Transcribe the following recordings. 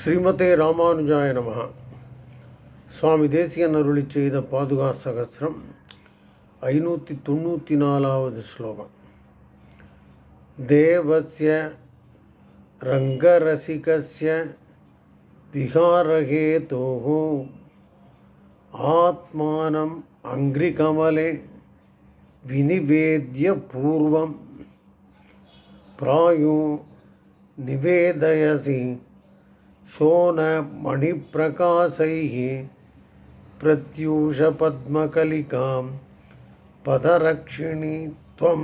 ஸ்ரீமதே ராமானுஜாய நமகா சுவாமி தேசியன் அருளி செய்த பாதுகா சகசிரம் ஐநூற்றி தொண்ணூற்றி நாலாவது ஸ்லோகம். தேவசிய ரங்கரசிகசிய விகாரகேதோः ஆத்மானம் அங்கிரிகமலே வினிவேத்ய பூர்வம். பிராயோ நிவேதயசி. शोनमणिप्रकाशैः प्रत्यूषपद्मकलिकां पदरक्षिणी त्वं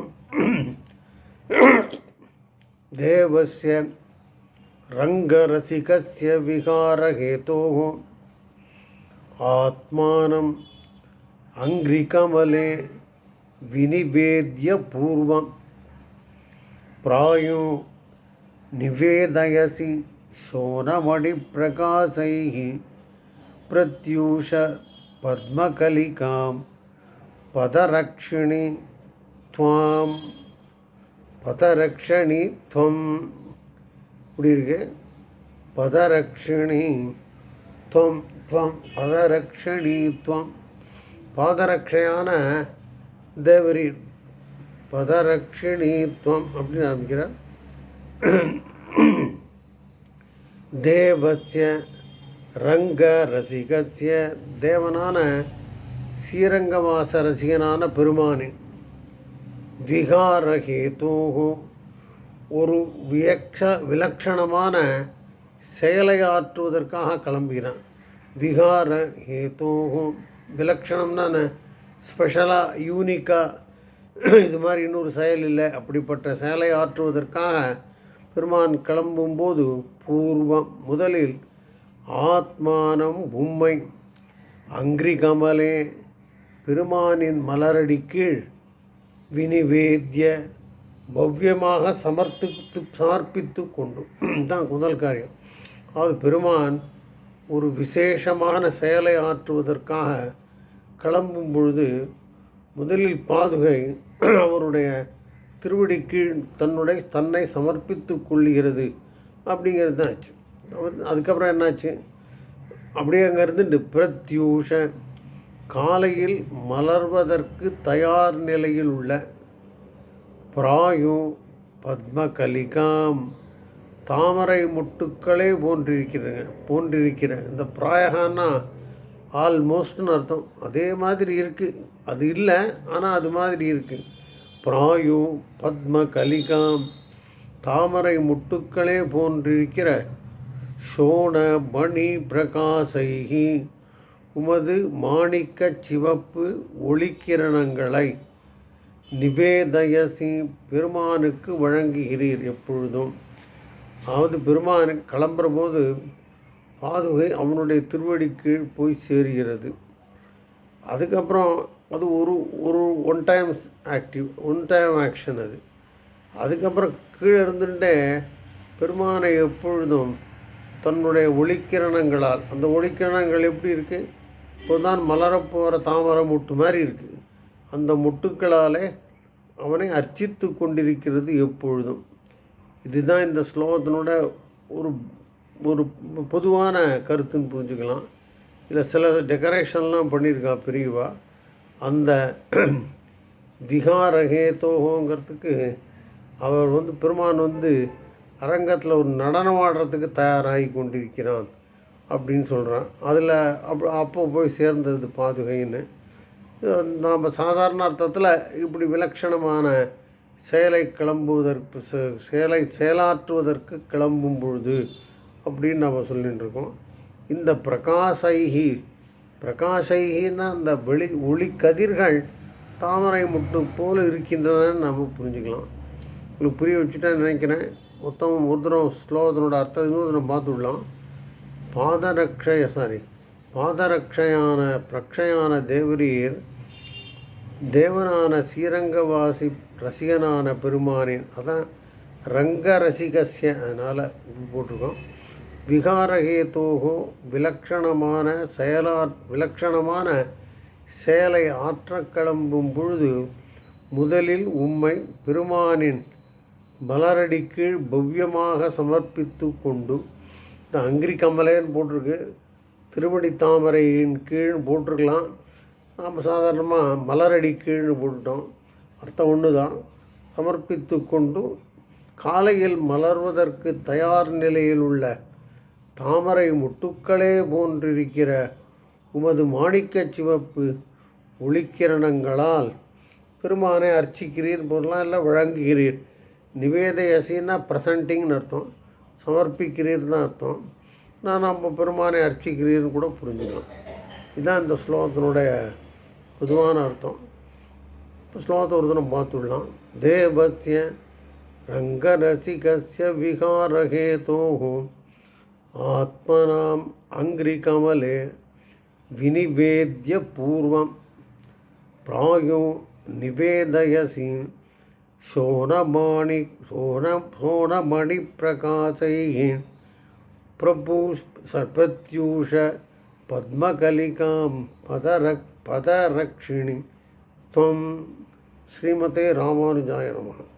देवस्य रङ्गरसिकस्य विहारहेतोः आत्मानम् अङ्घ्रिकमले विनिवेद्य पूर्वम् प्रायो निवेदयसि। शोनमणिप्रकाशैः प्रत्यूष पद्मकलिकां पदरक्षिणि त्वां பதரக்ஷணி துவம் இப்படி இருக்கு பதரக்ஷிணி துவம் துவம் பதரக்ஷணி துவம் பாதரக்ஷையான தேவரீர் பதரக்ஷிணி துவம் அப்படின்னு ஆரம்பிக்கிறார் தேவசிய ரங்க ரசிகசிய தேவனான ஸ்ரீரங்கவாச ரசிகனான பெருமானின் விகாரஹேதோஹோ ஒரு வியக்ஷ விலக்ஷணமான செயலை ஆற்றுவதற்காக கிளம்பினான். விகார ஹேதோஹோ விலக்ஷணம்னா ஸ்பெஷலாக யூனிக்காக இது மாதிரி இன்னொரு செயல் இல்லை. அப்படிப்பட்ட செயலை ஆற்றுவதற்காக பெருமான் கிளம்பும்போது பூர்வம் முதலில் ஆத்மானம் உம்மை. அங்கிரிகமலே பெருமானின் மலரடி கீழ் வினிவேத்திய பவ்யமாக சமர்ப்பித்து சமர்ப்பித்து கொண்டு. தான் முதல் காரியம். அதாவது பெருமான் ஒரு விசேஷமான செயலை ஆற்றுவதற்காக கிளம்பும் பொழுது முதலில் பாதுகை அவருடைய திருவடி கீழ் தன்னுடைய தன்னை சமர்ப்பித்து கொள்ளுகிறது அப்படிங்கிறது தான் ஆச்சு. அதுக்கப்புறம் என்னாச்சு? அப்படியே அங்கேருந்து பிரத்யூஷ காலையில் மலர்வதற்கு தயார் நிலையில் உள்ள பிராயு பத்மகலிகாம் தாமரை முட்டுக்களே போன்றிருக்கிறங்க போன்றிருக்கிற. இந்த பிராயகான்னா ஆல்மோஸ்ட்னு அர்த்தம். அதே மாதிரி இருக்குது அது இல்லை ஆனால் அது மாதிரி இருக்குது பிராயு பத்ம கலிகாம் தாமரை முட்டுக்களே போன்றிருக்கிற சோண மணி பிரகாசைகி உமது மாணிக்க சிவப்பு ஒளிக்கிரணங்களை நிவேதயசி பெருமானுக்கு வழங்குகிறீர் எப்பொழுதும். அதாவது பெருமான் கிளம்புற போது பாதுகை அவனுடைய திருவடி கீழ் போய் சேருகிறது. அதுக்கப்புறம் அது ஒரு ஒரு one time active one time action அது. அதுக்கப்புறம் கீழே இருந்துட்டே பெருமானை எப்பொழுதும் தன்னுடைய ஒளிக்கிரணங்களால் அந்த ஒளிக்கிரணங்கள் எப்படி இருக்குது இப்போ தான் மலரப்போகிற தாமரை முட்டு மாதிரி இருக்குது அந்த முட்டுக்களாலே அவனை அர்ச்சித்து கொண்டிருக்கிறது எப்பொழுதும். இதுதான் இந்த ஸ்லோகத்தினோட ஒரு ஒரு பொதுவான கருத்துன்னு புரிஞ்சுக்கலாம். இதில் சில டெக்கரேஷன்லாம் பண்ணியிருக்கா பெரியவா. அந்த விகாரகேதோகோங்கிறதுக்கு அவர் வந்து பெருமான் வந்து அரங்கத்தில் ஒரு நடனம் ஆடுறதுக்கு தயாராகி கொண்டிருக்கிறான் அப்படின்னு சொல்கிறான் அதில் அப் அப்போ போய் சேர்ந்தது பாதுகைன்னு. நாம் சாதாரண அர்த்தத்தில் இப்படி விலட்சணமான செயலை கிளம்புவதற்கு செயலை செயலாற்றுவதற்கு கிளம்பும் பொழுது அப்படின்னு நம்ம சொல்லிட்டு இருக்கோம். இந்த பிரகாசைகி பிரகாசைகின்னா அந்த வெளி ஒளி கதிர்கள் தாமரை முட்டு போல் இருக்கின்றன நம்ம புரிஞ்சுக்கலாம். உங்களுக்கு புரிய வச்சுட்டேன் நினைக்கிறேன். மொத்தம் ஒருத்தரம் ஸ்லோகத்தினோட அர்த்தம் இன்னொரு தரம் பார்த்துடலாம் பாதரக்ஷய சாரி பாதரக்ஷையான பிரக்ஷயான தேவரீர் தேவனான ஸ்ரீரங்கவாசி ரசிகனான பெருமானின் அதான் ரங்க ரசிகசிய அதனால் போட்டிருக்கோம். விகாரஹேதோகோ விலக்ஷணமான செயலார் விலக்ஷணமான செயலை ஆற்ற கிளம்பும் பொழுது முதலில் உம்மை பெருமானின் மலரடி கீழ் பவ்யமாக சமர்ப்பித்து கொண்டு இந்த அங்கிரி கமலேன்னு போட்டிருக்கு திருவடி தாமரையின் கீழ் போட்டிருக்கலாம். நாம் சாதாரணமாக மலரடி கீழ்னு போட்டுட்டோம். அர்த்தம் ஒன்று தான் சமர்ப்பித்து கொண்டு காலையில் மலர்வதற்கு தயார் நிலையில் உள்ள தாமரை முட்டுக்களே போன்றிருக்கிற உமது மாணிக்கச் சிவப்பு ஒளிக்கிரணங்களால் பெருமானை அர்ச்சிக்கிறீர் பொருளாக இல்லை வழங்குகிறீர். நிவேதயசின்னா ப்ரெசன்டிங்னு அர்த்தம். சமர்ப்பிக்கிறீர் தான் அர்த்தம். நான் நம்ம பெருமானை அர்ச்சிக்கிறீர்னு கூட புரிஞ்சுக்கலாம். இதுதான் இந்த ஸ்லோகத்தினுடைய பொதுவான அர்த்தம். இப்போ ஸ்லோகத்தை ஒரு தினம் பார்த்துடலாம். தேவசிய ரங்கரசிகசிய விகாரகேதோகும் आत्मनाम अंग्रिकमले विनिवेद्य पूर्व प्रायो निवेदयसि। शोणमाणि शोण शोणमणिप्रकाशैः प्रपूष् सर्पत्यूष पद्मकलिकां पदरक् पदरक्षिणि त्वं श्रीमते रामानुजाय नमः।